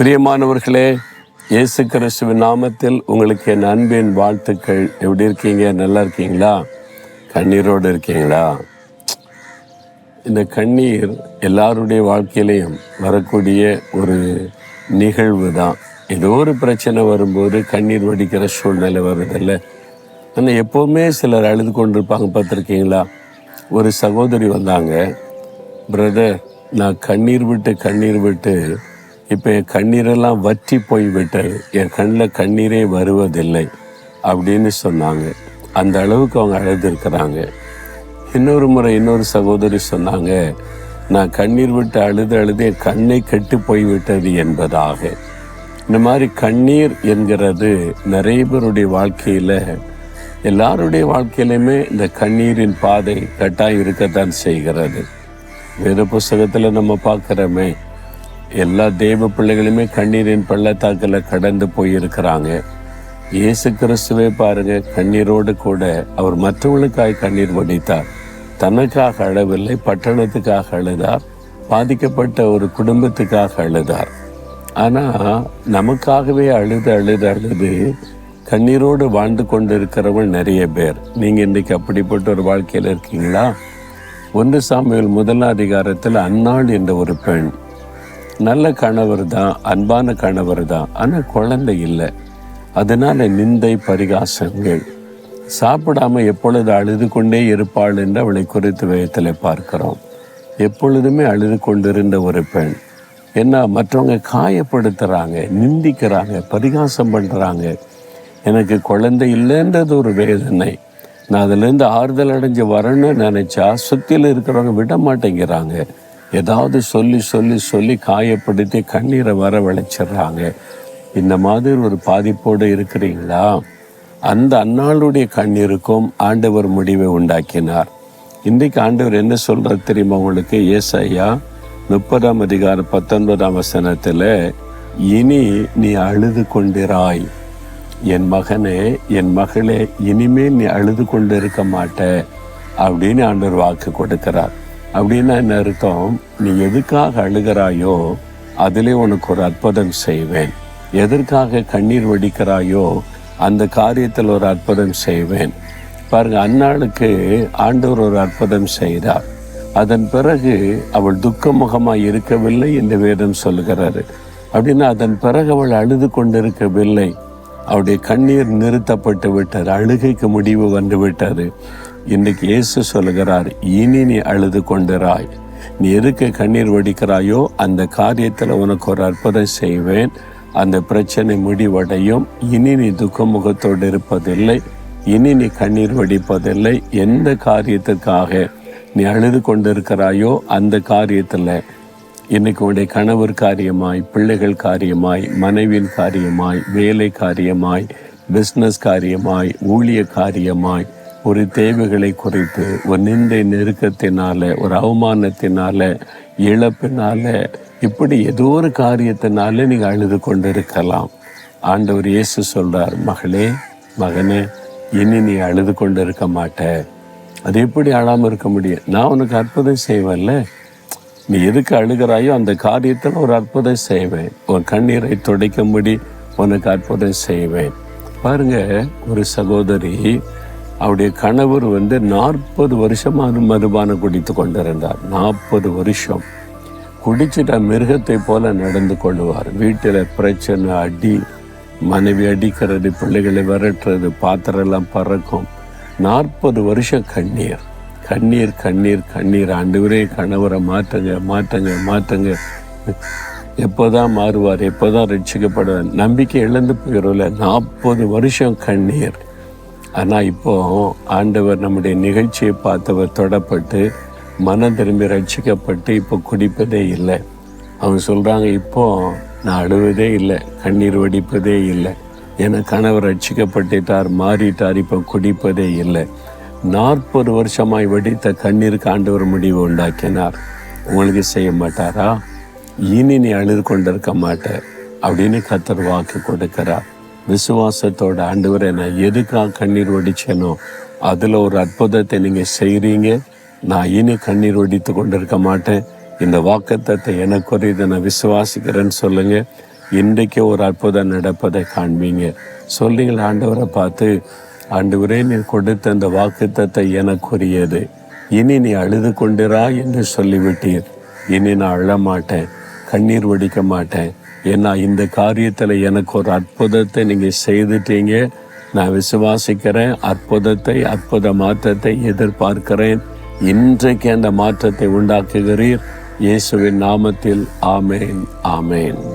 பிரியமானவர்களே இயேசு கிறிஸ்துவின் நாமத்தில் உங்களுக்கு என் அன்பின் வாழ்த்துக்கள். எப்படி இருக்கீங்க? நல்லா இருக்கீங்களா? கண்ணீரோடு இருக்கீங்களா? இந்த கண்ணீர் எல்லாருடைய வாழ்க்கையிலையும் வரக்கூடிய ஒரு நிகழ்வு தான். ஏதோ ஒரு பிரச்சனை வரும்போது கண்ணீர் வடிக்கிற சூழ்நிலை வருதில்ல. ஆனால் எப்போவுமே சிலர் அழுது கொண்டிருப்பாங்க பார்த்துருக்கீங்களா? ஒரு சகோதரி வந்தாங்க பிரதர் நான் கண்ணீர் விட்டு கண்ணீர் விட்டு இப்போ என் கண்ணீரெல்லாம் வற்றி போய்விட்டது. என் கண்ணில் கண்ணீரே வருவதில்லை அப்படின்னு சொன்னாங்க. அந்த அளவுக்கு அவங்க அழுதுருக்கிறாங்க. இன்னொரு முறை இன்னொரு சகோதரி சொன்னாங்க நான் கண்ணீர் விட்டு அழுது அழுது என் கண்ணை கெட்டு போய்விட்டது என்பதாக. இந்த மாதிரி கண்ணீர் என்கிறது நிறைய பேருடைய வாழ்க்கையில் எல்லாருடைய வாழ்க்கையிலுமே இந்த கண்ணீரின் பாதை கட்டாயம் இருக்கத்தான் செய்கிறது. வேத புஸ்தகத்தில் நம்ம பார்க்குறோமே எல்லா தெய்வ பிள்ளைகளுமே கண்ணீரின் பள்ளத்தாக்கில் கடந்து போயிருக்கிறாங்க. இயேசு கிறிஸ்துவே பாருங்க கண்ணீரோடு கூட அவர் மற்றவர்களுக்காய் கண்ணீர் வடித்தார். தனக்காக அழவில்லை பட்டணத்துக்காக அழுதார் பாதிக்கப்பட்ட ஒரு குடும்பத்துக்காக அழுதார். ஆனால் நமக்காகவே அழுது அழுது அழுது கண்ணீரோடு வாழ்ந்து கொண்டு இருக்கிறவங்க நிறைய பேர். நீங்கள் இன்றைக்கி அப்படிப்பட்ட ஒரு வாழ்க்கையில் இருக்கீங்களா? ஒன்று சாமியில் முதல் அதிகாரத்தில் அன்னாள் என்ற ஒரு பெண் நல்ல கணவர் தான் அன்பான கணவர் தான். ஆனால் குழந்தை இல்லை. அதனால் நிந்தை பரிகாசங்கள். சாப்பிடாம எப்பொழுது அழுது கொண்டே இருப்பாள் என்று அவளை குறித்து வேகத்தில் பார்க்கிறோம். எப்பொழுதுமே அழுது கொண்டிருந்த ஒரு பெண். என்ன மற்றவங்க காயப்படுத்துகிறாங்க நிந்திக்கிறாங்க பரிகாசம் பண்ணுறாங்க எனக்கு குழந்தை இல்லைன்றது ஒரு வேதனை. நான் அதுலேருந்து ஆறுதல் அடைஞ்சு வரணும்னு நினச்சா சுற்றியில் இருக்கிறவங்க விட மாட்டேங்கிறாங்க. ஏதாவது சொல்லி சொல்லி சொல்லி காயப்படுத்தி கண்ணீரை வரவழைச்சிடுறாங்க. இந்த மாதிரி ஒரு பாதிப்போடு இருக்கிறீங்களா? அந்த அன்னாளுடைய கண்ணீருக்கும் ஆண்டவர் முடிவை உண்டாக்கினார். இன்றைக்கு ஆண்டவர் என்ன சொல்றார் தெரியுமா உங்களுக்கு? ஏசாயா முப்பதாம் அதிகாரம் பத்தொன்பதாம் வசனத்தில் இனி நீ அழுது கொண்டிராய். என் மகனே என் மகளே இனிமேல் நீ அழுது கொண்டு இருக்க மாட்ட. அப்படின்னு ஆண்டவர் வாக்கு கொடுக்கிறார். அப்படின்னா என்ன அர்த்தம்? நீ எதுக்காக அழுகிறாயோ அதிலே உனக்கு ஒரு அற்புதம் செய்வேன். எதற்காக கண்ணீர் வடிக்கிறாயோ அந்த காரியத்தில் ஒரு அற்புதம் செய்வேன். பாருங்க அன்னாளுக்கு ஆண்டவர் ஒரு அற்புதம் செய்தார். அதன் பிறகு அவள் துக்கமுகமாய் இருக்கவில்லை என்று வேதம் சொல்லுகிறாரு. அப்படின்னா அதன் பிறகு அவள் அழுது கொண்டிருக்கவில்லை. அவருடைய கண்ணீர் நிறுத்தப்பட்டு விட்டது. அழுகைக்கு முடிவு வந்து விட்டது இன்னைக்கு இயேசு சொல்லுகிறார் இனி நீ அழுது கொண்டிராய். நீ எதுக்கு கண்ணீர் வடிக்கிறாயோ அந்த காரியத்தில் உனக்கு ஒரு அற்புதம் செய்வேன். அந்த பிரச்சனை முடிவடையும். இனி நீ துக்கமுகத்தோடு இருப்பதில்லை. இனி நீ கண்ணீர் வடிப்பதில்லை. எந்த காரியத்துக்காக நீ அழுது கொண்டிருக்கிறாயோ அந்த காரியத்தில் இன்னைக்கு உடைய கணவர் காரியமாய் பிள்ளைகள் காரியமாய் மனைவியின் காரியமாய் வேலை காரியமாய் பிஸ்னஸ் காரியமாய் ஊழிய காரியமாய் ஒரு தேவைகளை குறித்து ஒரு நிந்தை நெருக்கத்தினால ஒரு அவமானத்தினால இழப்பினால இப்படி ஏதோ ஒரு காரியத்தினால நீங்கள் அழுது கொண்டிருக்கலாம். ஆண்டவர் இயேசு சொல்றார் மகளே மகனே இனி நீ அழுது கொண்டு இருக்க மாட்ட. அது எப்படி அழாமல் இருக்க முடியும்? நான் உனக்கு அற்புதம் செய்வேன்ல. நீ எதுக்கு அழுகிறாயோ அந்த காரியத்தில் ஒரு அற்புதம் செய்வேன். உன் கண்ணீரை துடைக்கும்படி உனக்கு அற்புதம் செய்வேன். பாருங்க ஒரு சகோதரி அவருடைய கணவர் வந்து நாற்பது வருஷமாக மதுபானம் குடித்து கொண்டிருந்தார். நாற்பது வருஷம். குடிச்சிட்ட மிருகத்தை போல நடந்து கொள்வார். வீட்டில் பிரச்சனை அடி மனைவி அடிக்கிறது பிள்ளைகளை விரட்டுறது பாத்திரம் எல்லாம் பறக்கும். நாற்பது வருஷம் கண்ணீர். கண்ணீர் கண்ணீர் கண்ணீர். ஆண்டவரே கணவரை மாற்றுங்க மாற்றுங்க மாற்றுங்க எப்போதான் மாறுவார் எப்போதான் ரட்சிக்கப்படுவார். நம்பிக்கை இழந்து போயிடும்ல. நாற்பது வருஷம் கண்ணீர். ஆனால் இப்போ ஆண்டவர் நம்முடைய நிகழ்ச்சியை பார்த்தவர் தொடப்பட்டு மனம் திரும்பி ரட்சிக்கப்பட்டு இப்போ குடிப்பதே இல்லை. அவங்க சொல்கிறாங்க இப்போ நான் அழுவதே இல்லை கண்ணீர் வடிப்பதே இல்லை. என கணவர் ரட்சிக்கப்பட்டுட்டார் மாறிட்டார் இப்போ குடிப்பதே இல்லை. நாற்பது வருஷமாய் வடித்த கண்ணீருக்கு ஆண்டவர் முடிவு உண்டாக்கினார். உங்களுக்கு செய்ய மாட்டாரா? இனி நீ அழுது கொண்டிருக்க மாட்ட. அப்படின்னு கத்தர் வாக்கு கொடுக்கிறார். விசுவாசத்தோட ஆண்டவரை நான் எதுக்காக கண்ணீர் ஒடிச்சேனோ அதில் ஒரு அற்புதத்தை நீங்கள் செய்கிறீங்க நான் இனி கண்ணீர் ஒடித்து கொண்டிருக்க மாட்டேன். இந்த வாக்குத்தத்தை எனக்கு இதை நான் விசுவாசிக்கிறேன்னு சொல்லுங்கள் இன்றைக்கே ஒரு அற்புதம் நடப்பதை காண்பீங்க. சொல்றீங்களா ஆண்டவரை பார்த்து ஆண்டவரே நீ கொடுத்த அந்த வாக்குத்தத்தை எனக்குரியது. இனி நீ அழுது கொண்டிரா என்று சொல்லிவிட்டீர். இனி நான் அழமாட்டேன் கண்ணீர் வடிக்க மாட்டேன். ஏன்னா இந்த காரியத்தில் எனக்கு ஒரு அற்புதத்தை நீங்கள் செய்துட்டீங்க. நான் விசுவாசிக்கிறேன். அற்புதத்தை அற்புத மாற்றத்தை எதிர்பார்க்கிறேன். இன்றைக்கு அந்த மாற்றத்தை உண்டாக்குகிறீர். இயேசுவின் நாமத்தில் ஆமேன் ஆமேன்.